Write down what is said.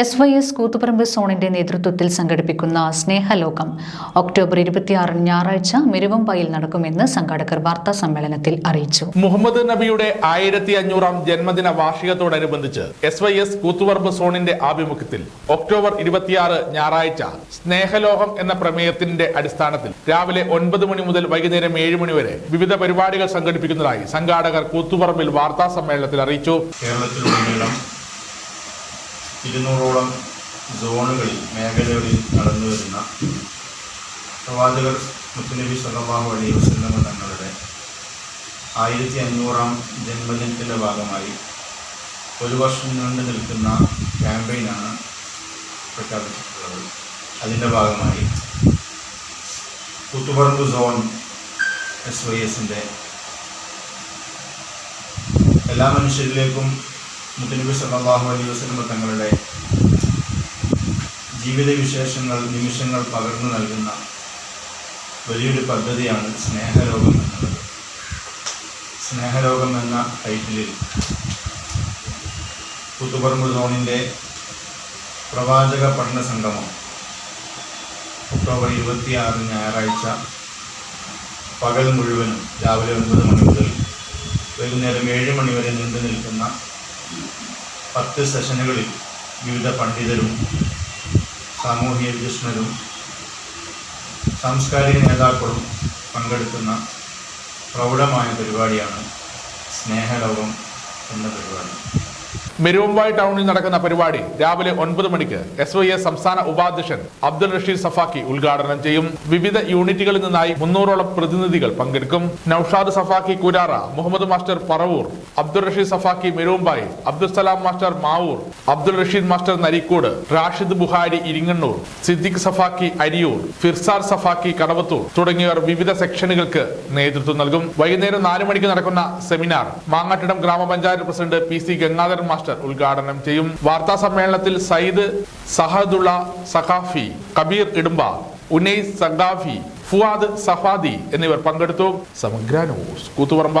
S Y S Koothuparamba സോണിന്റെ നേതൃത്വത്തിൽ സംഘടിപ്പിക്കുന്ന സ്നേഹലോകം. ഒക്ടോബർ ഇരുപത്തിയാറിന് ഞായറാഴ്ച മിരുവമ്പായിൽ നടക്കുമെന്ന് സംഘാടകർ വാർത്താ സമ്മേളനത്തിൽ അറിയിച്ചു. മുഹമ്മദ് നബിയുടെ ആയിരത്തി അഞ്ഞൂറാം ജന്മദിന വാർഷികത്തോടനുബന്ധിച്ച് എസ് വൈ എസ് കൂത്തുപറമ്പ് സോണിന്റെ ആഭിമുഖ്യത്തിൽ ഒക്ടോബർ ഇരുപത്തിയാറ് ഞായറാഴ്ച സ്നേഹലോകം എന്ന പ്രമേയത്തിന്റെ അടിസ്ഥാനത്തിൽ രാവിലെ ഒൻപത് മണി മുതൽ വൈകുന്നേരം ഏഴ് മണി വരെ വിവിധ പരിപാടികൾ സംഘടിപ്പിക്കുന്നതായി സംഘാടകർ കൂത്തുപറമ്പിൽ വാർത്താ സമ്മേളനത്തിൽ അറിയിച്ചു. കേരളത്തിലുടനീളം ഇരുന്നൂറോളം സോണുകളിൽ മേഖലകളിൽ നടന്നു വരുന്ന പ്രവാചകർ മുത്തുനബി സല്ലല്ലാഹു അലൈഹി വസല്ലമ തങ്ങളുടെ ആയിരത്തി അഞ്ഞൂറാം ജന്മദിനത്തിന്റെ ഭാഗമായി ഒരു വർഷം നീണ്ടു നിൽക്കുന്ന ക്യാമ്പയിനാണ് പ്രഖ്യാപിച്ചിട്ടുള്ളത്. അതിന്റെ ഭാഗമായി കൂത്തുപറമ്പ് സോൺ എസ് വൈ എസിന്റെ എല്ലാ മനുഷ്യരിലേക്കും മുത്തനബി സല്ലല്ലാഹു അലൈഹി വസല്ലം തങ്ങളുടെ ജീവിത വിശേഷങ്ങൾ നിമിഷങ്ങൾ പകർന്നു നൽകുന്ന വലിയൊരു പദ്ധതിയാണ് സ്നേഹലോകം എന്നുള്ളത്. സ്നേഹലോകം എന്ന ടൈറ്റിലിൽ പുത്തുപറമ്പ് സോണിന്റെ പ്രവാചക പഠന സംഗമം ഒക്ടോബർ ഇരുപത്തിയാറ് ഞായറാഴ്ച പകൽ മുഴുവനും രാവിലെ ഒൻപത് മണി മുതൽ വൈകുന്നേരം ഏഴ് മണി വരെ നീണ്ടു നിൽക്കുന്ന പത്ത് സെഷനുകളിൽ വിവിധ പണ്ഡിതരും സാമൂഹിക വിദഷ്ണരും സാംസ്കാരിക നേതാക്കളും പങ്കെടുക്കുന്ന പ്രൗഢമായ പരിപാടിയാണ് സ്നേഹലോകം എന്ന പരിപാടി. മെരുവമ്പായി ടൗണിൽ നടക്കുന്ന പരിപാടി രാവിലെ ഒൻപത് മണിക്ക് എസ് വൈ എസ് സംസ്ഥാന ഉപാധ്യക്ഷൻ അബ്ദുൽ റഷീദ് സഫാക്കി ഉദ്ഘാടനം ചെയ്യും. വിവിധ യൂണിറ്റുകളിൽ നിന്നായി മുന്നൂറോളം പ്രതിനിധികൾ പങ്കെടുക്കും. Naushad Safaqi Kurara Muhammad master Paravur Abdul Rasheed Safaqi Meruvambayi Abdul Salam master Mavoor Abdul Rasheed master Narikode Rashid Buhari Iringannur Siddique Safaqi Ariyur Firsar Safaqi Kadavathur തുടങ്ങിയവർ വിവിധ സെക്ഷനുകൾക്ക് നേതൃത്വം നൽകും. വൈകുന്നേരം നാല് മണിക്ക് നടക്കുന്ന സെമിനാർ. മാങ്ങാട്ടിടം ഗ്രാമപഞ്ചായത്ത് president P C Gangadharan master ഉദ്ഘാടനം ചെയ്യും. വാർത്താ സമ്മേളനത്തിൽ സയ്യിദ് സഹദുള്ള സഖാഫി കബീർ ഇടുമ്പ ഉനൈസ് സഖാഫി ഫുവാദ് സഫാദി എന്നിവർ പങ്കെടുത്തു. സമഗ്ര ന്യൂസ് കൂത്തുപറമ്പ.